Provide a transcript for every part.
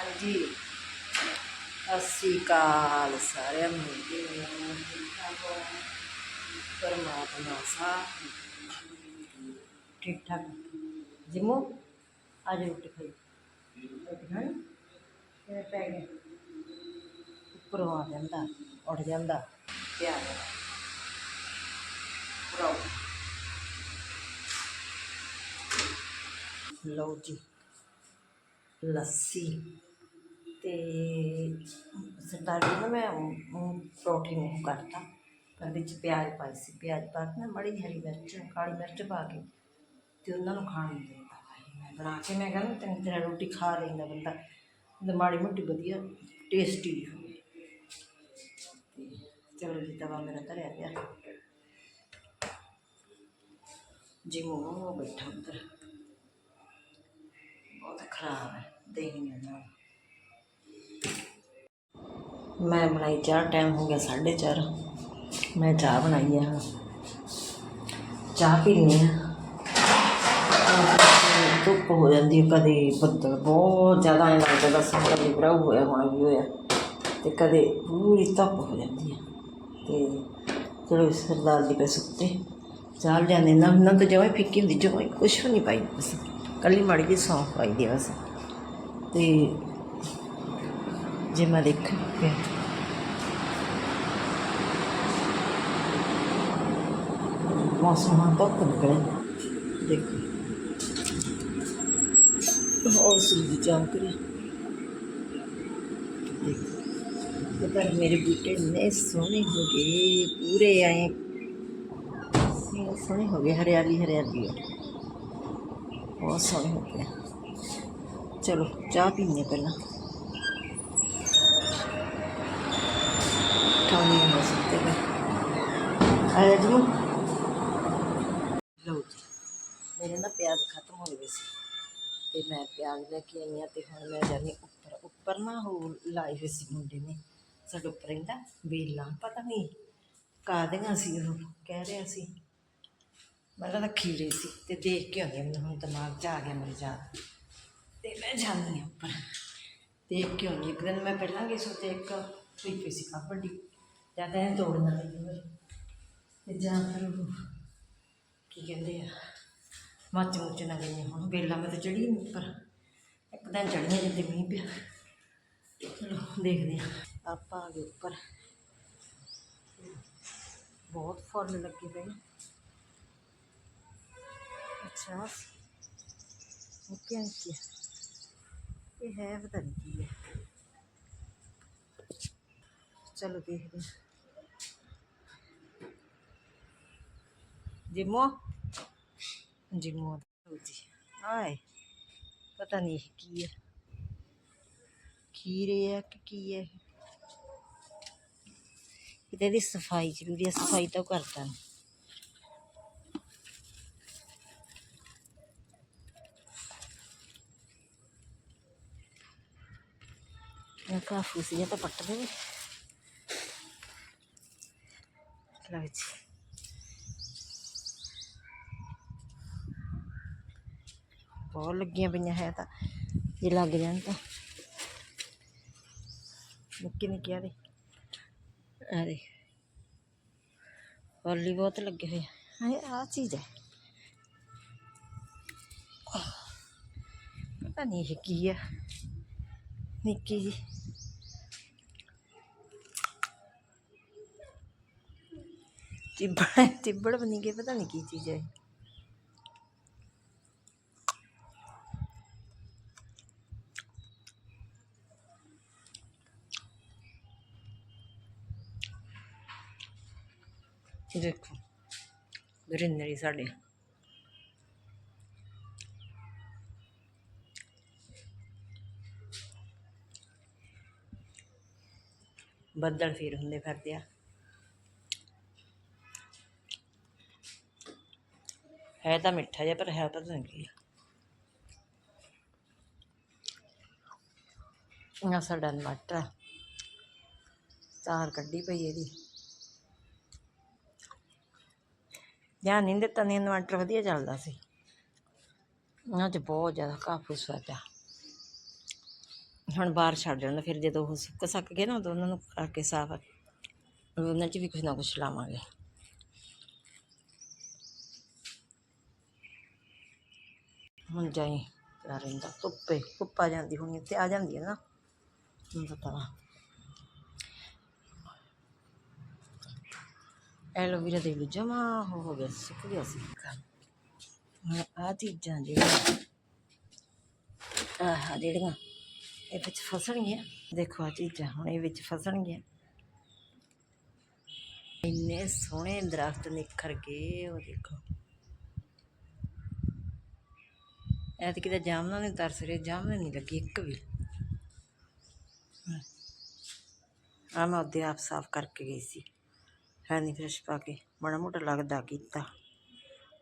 ਹਾਂਜੀ। ਸਤਿ ਸ਼੍ਰੀ ਅਕਾਲ ਸਾਰਿਆਂ ਨੂੰ। ਪਰਮਾਤਮਾ ਸਾਥ ਠੀਕ ਠਾਕ। ਜਿਮੋ ਅੱਜ ਰੋਟੀ ਖਾਈ। ਰੋਟੀ ਖਾਣੀ? ਕਿਵੇਂ ਪੈ ਗਿਆ ਉੱਪਰੋਂ ਆ ਜਾਂਦਾ, ਉੱਠ ਜਾਂਦਾ। ਪਿਆਰ ਪੂਰਾ ਲਓ ਜੀ, ਲੱਸੀ। ਤੇ ਸਰਦਾਰ ਜੀ ਨੂੰ ਮੈਂ ਅਮ, ਪਰੌਂਠੇ ਨੂੰ ਕਰਤਾ। ਪਰ ਵਿੱਚ ਪਿਆਜ਼ ਪਾਈ ਸੀ। ਪਿਆਜ਼ ਪਾ ਕੇ ਨਾ ਮੜੀ ਹਰੀ ਮਿਰਚ ਕਾਲੀ ਮਿਰਚ ਪਾ ਕੇ ਤੇ ਉਹਨਾਂ ਨੂੰ ਖਾਣ ਨੂੰ ਦਿੱਤਾ ਮੈਂ ਬਣਾ ਕੇ ਮੈਂ ਕਹਿੰਦਾ ਤਿੰਨ ਤਰ੍ਹਾਂ ਰੋਟੀ ਖਾ ਲੈਂਦਾ ਬੰਦਾ। ਤੇ ਮਾੜੀ ਮੋਟੀ ਵਧੀਆ ਟੇਸਟੀ ਹੋਵੇ। ਚਲੋ ਜੀ ਤਵਾ ਮੇਰਾ ਧਰਿਆ ਪਿਆ। ਜੀ ਮੂੰਹ ਬੈਠਾ ਉੱਧਰ। ਬਹੁਤ ਖਰਾਬ ਹੈ ਦੇਹੀ ਨਾਲ। ਮੈਂ ਬਣਾਈ ਚਾਹ ਟਾਈਮ ਹੋ ਗਿਆ 4:30 ਮੈਂ ਚਾਹ ਬਣਾਈ ਆ। ਚਾਹ ਪੀਣੀ ਆ। ਧੁੱਪ ਹੋ ਜਾਂਦੀ ਕਦੇ ਬੱਦਲ ਬਹੁਤ ਜ਼ਿਆਦਾ ਐਂ ਲੱਗਦਾ ਬਸ ਕਦੇ ਬਰਾਉ ਹੋਇਆ ਹੋਣਾ ਵੀ ਹੋਇਆ। ਤੇ ਕਦੇ ਪੂਰੀ ਧੁੱਪ ਹੋ ਜਾਂਦੀ ਹੈ ਤੇ ਚਲੋ ਸਰਦਾਰ ਜੀ ਪੇ ਸੁੱਤੇ। ਚਾਲ ਜਾਂਦੇ ਨਾ ਨਾ ਤਾਂ ਜਮਾਂ ਫਿੱਕੀ ਹੁੰਦੀ, ਜਮਾਂ ਕੁਛ ਵੀ ਨਹੀਂ ਪਾਈ। ਬਸ ਕੱਲੀ ਮਾੜੀ ਜਿਹੀ ਸੌਂਫ ਪਾਈ ਦੀ ਬਸ। ਤੇ जे જેમાં દેખાય मौसम तो खुल देखो। और सूजी चौंक रही पर मेरे बूटे इन्ने सोहने हो गए, पूरे आए। सोने हो गए, हरियाली हरियाली। बहुत सोने हो गए। चलो चाह पीने पहला। ਮੇਰੇ ਨਾ ਪਿਆਜ਼ ਖਤਮ ਹੋ ਗਏ ਸੀ ਤੇ ਮੈਂ ਪਿਆਜ਼ ਲੈ ਕੇ ਆਈ ਆ ਤੇ ਹੁਣ ਮੈਂ ਜਾਨੀ ਉੱਪਰ ਉੱਪਰ ਨਾ ਹੋ ਲਾਈ ਹੋਈ ਸੀ ਮੁੰਡੇ ਨੇ ਸਾਡੇ ਉੱਪਰ ਰਹਿੰਦਾ ਵੇਲਾਂ ਪਤਾ ਨਹੀਂ ਕਾਦੀਆਂ ਸੀ ਉਹ ਕਹਿ ਰਿਹਾ ਸੀ ਮੈਨੂੰ ਤਾਂ ਖੀਰੇ ਸੀ ਤੇ ਦੇਖ ਕੇ ਆਉਂਦੀ ਮੈਨੂੰ ਹੁਣ ਦਿਮਾਗ 'ਚ ਆ ਗਿਆ ਮੇਰੇ ਜਾ ਤੇ ਮੈਂ ਜਾਂਦੀ ਹਾਂ ਉੱਪਰ ਦੇਖ ਕੇ ਆਉਂਦੀ ਇੱਕ ਦਿਨ ਮੈਂ ਪਹਿਲਾਂ ਗਈ ਸੋ ਤੇ ਇੱਕ ਹੋਈ ਪਈ ਸੀ ਕਾਪੜੀ ਜਾਂ ਤਾਂ ਇਹ ਤੋੜਨਾ ਨਹੀਂ ਤੇ ਜਾਂ ਫਿਰ ਉਹ ਕੀ ਕਹਿੰਦੇ ਆ, ਮੱਚ ਮੁੱਚ ਨਾ ਗਈ ਹੁਣ। ਵੇਲਾ ਮੈਂ ਤਾਂ ਚੜੀ ਨਹੀਂ ਉੱਪਰ। ਇੱਕ ਦਿਨ ਚੜੀਆਂ ਜਿੱਦੇ ਮੀਂਹ ਪਿਆ। ਚਲੋ, ਦੇਖਦੇ ਹਾਂ। ਆਪਾਂ ਆ ਗਏ ਉੱਪਰ। ਬਹੁਤ ਫੁੱਲ ਲੱਗੇ ਪਏ ਅੱਛਾ। ਓਕੇ ਅੰਕੀ ਇਹ ਹੈ ਪਤਾ ਨਹੀਂ ਕੀ ਹੈ। ਚਲੋ ਦੇਖਦੇ ਹਾਂ। ਜਿਮੋ ਜੀ ਆਏ ਪਤਾ ਨਹੀਂ ਕੀ ਹੈ। ਖੀਰੇ ਹੈ ਕਿ ਕੀ ਹੈ ਕਿਤੇ ਦੀ ਸਫ਼ਾਈ ਜ਼ਰੂਰੀ ਹੈ, ਸਫ਼ਾਈ ਤਾਂ ਉਹ ਕਰਦਾ ਨਹੀਂ। ਕਾਫ਼ੀ ਕਾਫੂ ਸੀ ਇਹ ਤਾਂ ਪੱਟ ਦੇ ਲਓ ਬਹੁਤ ਲੱਗੀਆਂ ਪਈਆਂ ਹੈ ਤਾਂ ਜੇ ਲੱਗ ਜਾਣ ਤਾਂ ਨਿੱਕੇ ਨਿੱਕੇ ਆ ਦੇ ਆ ਦੇ ਫੁੱਲ ਬਹੁਤ ਲੱਗੇ ਹੋਏ ਆ ਹਾਏ ਆ ਚੀਜ਼ ਹੈ ਪਤਾ ਨਹੀਂ ਇਹ ਕੀ ਹੈ ਨਿੱਕੀ ਜੀ ਟਿੱਬੜ ਟਿੱਬੜ ਬਣੀ ਗਈ, ਪਤਾ ਨਹੀਂ ਕੀ ਚੀਜ਼ ਹੈ ਦੇਖੋ ਗ੍ਰੀਨਰੀ ਸਾਡੇ। ਬੱਦਲ ਫੇਰ ਹੁੰਦੇ ਫਿਰਦੇ ਆ। ਹੈ ਤਾਂ ਮਿੱਠਾ ਜਿਹਾ, ਪਰ ਹੈ ਪਤਾ ਨਹੀਂ ਕੀ ਆ ਸਾਡਾ ਮਟਰ ਤਾਰ ਕੱਢੀ ਪਈ ਇਹਦੀ। ਧਿਆਨ ਨਹੀਂ ਦਿੱਤਾ ਨਹੀਂ ਇਨਵਰਟਰ ਵਧੀਆ ਚੱਲਦਾ ਸੀ। ਉਹਨਾਂ 'ਚ ਬਹੁਤ ਜ਼ਿਆਦਾ ਕਾਫੀ ਸਵਾਦ ਆ। ਹੁਣ ਬਾਹਰ ਛੱਡ ਜਾਂਦਾ ਫਿਰ ਜਦੋਂ ਉਹ ਸੁੱਕ ਸੱਕ ਗਏ ਨਾ, ਉਦੋਂ ਉਹਨਾਂ ਨੂੰ ਕਰਕੇ ਸਾਫ਼ ਉਹਨਾਂ 'ਚ ਵੀ ਕੁਛ ਨਾ ਕੁਛ ਲਾਵਾਂਗੇ। ਹੁਣ ਜਾਈ ਪਿਆ ਰਹਿੰਦਾ ਧੁੱਪੇ, ਧੁੱਪ ਆ ਜਾਂਦੀ ਹੁਣ, ਇੱਥੇ ਆ ਜਾਂਦੀ ਹੈ ਨਾ। ਹੁਣ ਪਤਾ। ਵਾ ਐਲੋਵੇਰਾ ਦੇ ਲੋ ਜਮਾ ਹੋ ਗਿਆ, ਸੁੱਕ ਗਿਆ ਸੀ। ਹੁਣ ਆ ਚੀਜ਼ਾਂ ਜਿਹੜੀਆਂ, ਆਹ ਜਿਹੜੀਆਂ ਇਹ ਵਿੱਚ ਫਸਣਗੀਆਂ, ਦੇਖੋ ਆ ਚੀਜ਼ਾਂ ਹੁਣ ਇਹ ਵਿੱਚ ਫਸਣਗੀਆਂ। ਇੰਨੇ ਸੋਹਣੇ ਦਰਖਤ ਨਿਖਰ ਗਏ, ਉਹ ਦੇਖੋ। ਐਤਕੀ ਤਾਂ ਜਾਮਨਾਂ ਨੇ ਤਰਸ ਰਹੇ ਜਾਮਨ ਨਹੀਂ ਲੱਗੀ ਇੱਕ ਵੀ। ਆ ਮੈਂ ਉਹਦੇ ਆਪ ਸਾਫ਼ ਕਰਕੇ ਗਈ ਸੀ। ਹੈ ਫਰੈਸ਼ ਪਾ ਕੇ ਬੜਾ ਮੋਟਾ ਲੱਗਦਾ ਕੀਤਾ।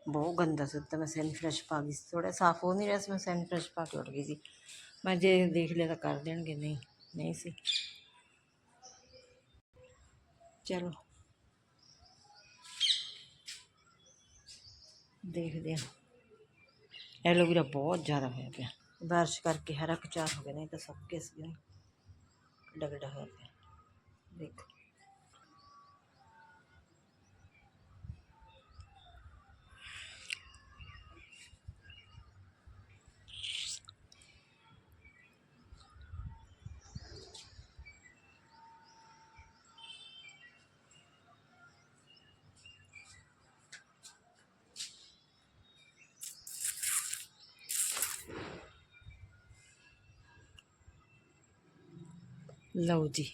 ਬਹੁਤ ਗੰਦਾ ਸੀ ਤਾਂ ਮੈਂ ਸੈਨੀ ਫਰੈਸ਼ ਪਾ ਗਈ ਸੀ। ਥੋੜਾ ਸਾਫ਼ ਹੋ ਨਹੀਂ ਰਿਹਾ ਸੀ, ਮੈਂ ਸੈਨੀ ਫਰੈਸ਼ ਪਾ ਕੇ ਉੱਠ ਗਈ ਸੀ। ਮੈਂ ਜੇ ਦੇਖ ਲਿਆ ਤਾਂ ਕਰ ਦੇਣਗੇ, ਨਹੀਂ ਨਹੀਂ ਸੀ। ਚਲੋ। ਦੇਖਦੇ ਹਾਂ। ਐਲੋਵੇਰਾ ਬਹੁਤ ਜ਼ਿਆਦਾ ਹੋਇਆ ਪਿਆ। ਬਾਰਿਸ਼ ਕਰਕੇ ਹਰਾ ਕਚਾਰ ਹੋ ਗਿਆ, ਨਹੀਂ ਤਾਂ ਸਭ ਕੇ ਸੀ ਡਗੜਾ ਹੋਇਆ ਪਿਆ। ਦੇਖੋ। ਲਓ ਜੀ।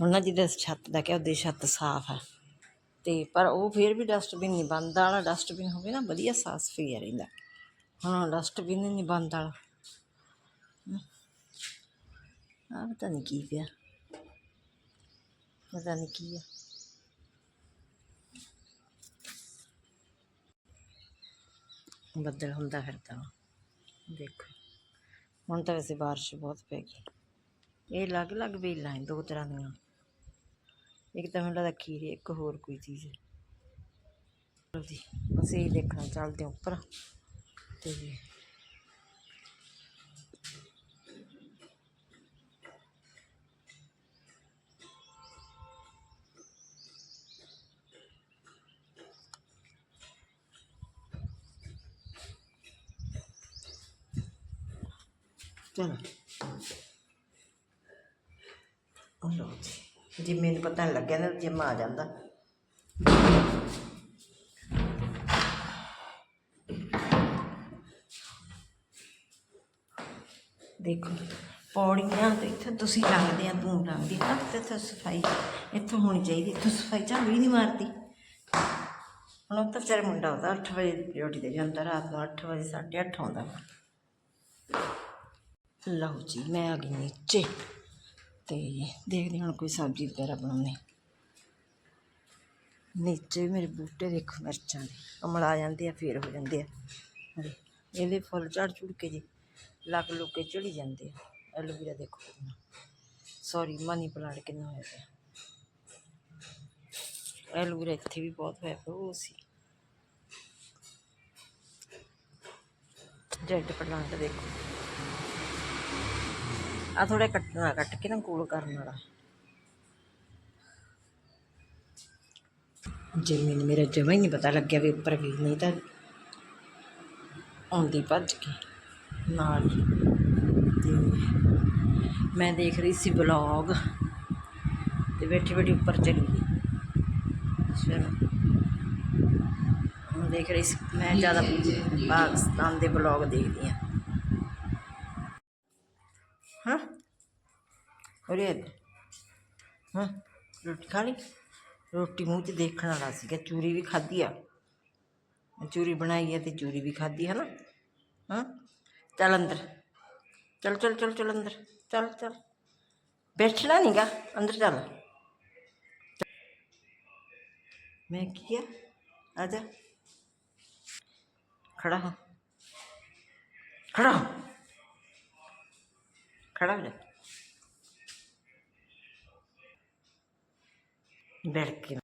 ਹੁਣ ਨਾ ਜਿਹਦੇ ਛੱਤ ਦਾ ਕਿਹਾ ਉਹਦੀ ਛੱਤ ਸਾਫ਼ ਹੈ ਤੇ ਪਰ ਉਹ ਫਿਰ ਵੀ ਡਸਟਬਿਨ ਨਹੀਂ ਬੰਦ ਵਾਲਾ ਡਸਟਬਿਨ ਹੋਵੇ ਨਾ ਵਧੀਆ ਸਾਫ਼ ਸਫ਼ਾਈ ਰਹਿੰਦਾ। ਹੁਣ ਡਸਟਬਿਨ ਹੀ ਨਹੀਂ ਬੰਦ ਵਾਲਾ ਆ ਪਤਾ ਨਹੀਂ ਕੀ ਪਿਆ। ਪਤਾ ਨਹੀਂ ਕੀ ਆ। ਬੱਦਲ ਹੁੰਦਾ ਫਿਰਦਾ ਵਾ। ਦੇਖੋ। ਹੁਣ ਤਾਂ ਵੈਸੇ ਬਾਰਿਸ਼ ਬਹੁਤ ਪੈ ਗਈ। ਇਹ ਅਲੱਗ-ਅਲੱਗ ਵੇਲਾਂ ਹੈ ਦੋ ਤਰ੍ਹਾਂ ਦੀਆਂ। ਇੱਕ ਤਾਂ ਮੈਨੂੰ ਲੱਗਦਾ ਖੀਰੇ, ਇੱਕ ਹੋਰ ਕੋਈ ਚੀਜ਼। ਹੈ ਚਲੋ ਜੀ, ਅਸੀਂ ਇਹ ਦੇਖਣਾ ਚੱਲਦੇ ਹਾਂ ਉੱਪਰ। ਤੇ ਚਲੋ। ਉਹ ਲਓ ਜੀ ਜੇ ਮੈਨੂੰ ਪਤਾ ਨਹੀਂ ਲੱਗਿਆ ਨਾ ਜਿਮ ਆ ਜਾਂਦਾ। ਦੇਖੋ, ਪੌੜੀਆਂ ਤੇ ਇੱਥੇ ਤੁਸੀਂ ਲੰਘਦੇ ਆ ਤੂੰ ਲੰਘਦੀ ਆ ਤੇ ਇੱਥੇ ਸਫ਼ਾਈ ਇੱਥੋਂ ਹੋਣੀ ਚਾਹੀਦੀ, ਇੱਥੋਂ ਸਫ਼ਾਈ ਝਾੜੂ ਹੀ ਨਹੀਂ ਮਾਰਦੀ। ਹੁਣ ਉਹ ਤਾਂ ਵਿਚਾਰੇ ਮੁੰਡਾ ਉਹਦਾ 8 ਵਜੇ ਡਿਊਟੀ ਤੇ ਜਾਂਦਾ, ਰਾਤ ਨੂੰ 8 ਵਜੇ 8:30 ਆਉਂਦਾ। ਲਓ ਜੀ, ਮੈਂ ਆ ਗਈ ਨੀਚੇ। ਤੇ ਦੇਖਦੇ ਹਾਂ ਹੁਣ ਕੋਈ ਸਬਜ਼ੀ ਵਗੈਰਾ ਬਣਾਉਣੀ ਨੀਚੇ ਮੇਰੇ ਬੂਟੇ ਦੇਖੋ ਮਿਰਚਾਂ ਦੇ ਕਮਲ ਆ ਜਾਂਦੇ ਆ, ਫੇਰ ਹੋ ਜਾਂਦੇ ਆ। ਇਹਦੇ ਫੁੱਲ ਝੜ ਝੁੜ ਕੇ ਜੀ ਲੱਗ ਲੁੱਗ ਕੇ ਝੜੀ ਜਾਂਦੇ ਆ। ਐਲੋਵੀਰਾ ਦੇਖੋ ਸੌਰੀ ਮਨੀ ਪਲਾਂਟ ਕਿੰਨਾ ਹੋਇਆ ਪਿਆ। ਐਲੋਵੇਰਾ ਇੱਥੇ ਵੀ ਬਹੁਤ ਹੋਇਆ ਪਿਆ, ਉਹ ਸੀ। ਜੈਡ ਪਲਾਂਟ ਦੇਖੋ। ਆ ਥੋੜਾ ਕੱਟਣਾ ਕੱਟ ਕੇ ਨਾ ਗੋਲ ਕਰਨ ਵਾਲਾ। ਜੇ ਮੈਨੂੰ ਮੇਰਾ ਜਮਾ ਹੀ ਨਹੀਂ ਪਤਾ ਲੱਗਿਆ ਵੀ ਉੱਪਰ ਵੀ ਨਹੀਂ ਤਾਂ ਆਉਂਦੀ ਭੱਜ ਕੇ। ਨਾਲ। ਤੇ ਮੈਂ ਦੇਖ ਰਹੀ ਸੀ ਬਲੌਗ ਤੇ ਬੈਠੀ ਬੈਠੀ ਉੱਪਰ ਚਲੀ ਗਈ। ਚਲੋ ਹੁਣ ਦੇਖ ਰਹੀ ਸੀ ਮੈਂ ਜ਼ਿਆਦਾ ਪਾਕਿਸਤਾਨ ਦੇ ਬਲੌਗ ਦੇਖਦੀ ਹਾਂ। ਉਰੇ ਆ। ਹਾਂ, ਰੋਟੀ ਖਾ ਲਈ? ਰੋਟੀ ਮੂੰਹ 'ਚ ਦੇਖਣ ਵਾਲਾ ਸੀਗਾ, ਚੂਰੀ ਵੀ ਖਾਧੀ ਆ। ਚੂਰੀ ਬਣਾਈ ਹੈ ਤੇ ਚੂਰੀ ਵੀ ਖਾਧੀ ਹੈ ਨਾ ਹਾਂ, ਚੱਲ ਅੰਦਰ। ਚੱਲ ਚੱਲ ਚੱਲ ਚੱਲ ਅੰਦਰ। ਚੱਲ ਚੱਲ। ਬੈਠਣਾ ਨਹੀਂਗਾ ਅੰਦਰ ਚੱਲ। ਮੈਂ ਕੀ ਕਿਹਾ ਆ ਜਾ। ਖੜਾ ਹੋ। ਖੜਾ ਹੋ। ਖੜਾ ਹੋ ਜਾ ਬੈਠ ਕੇ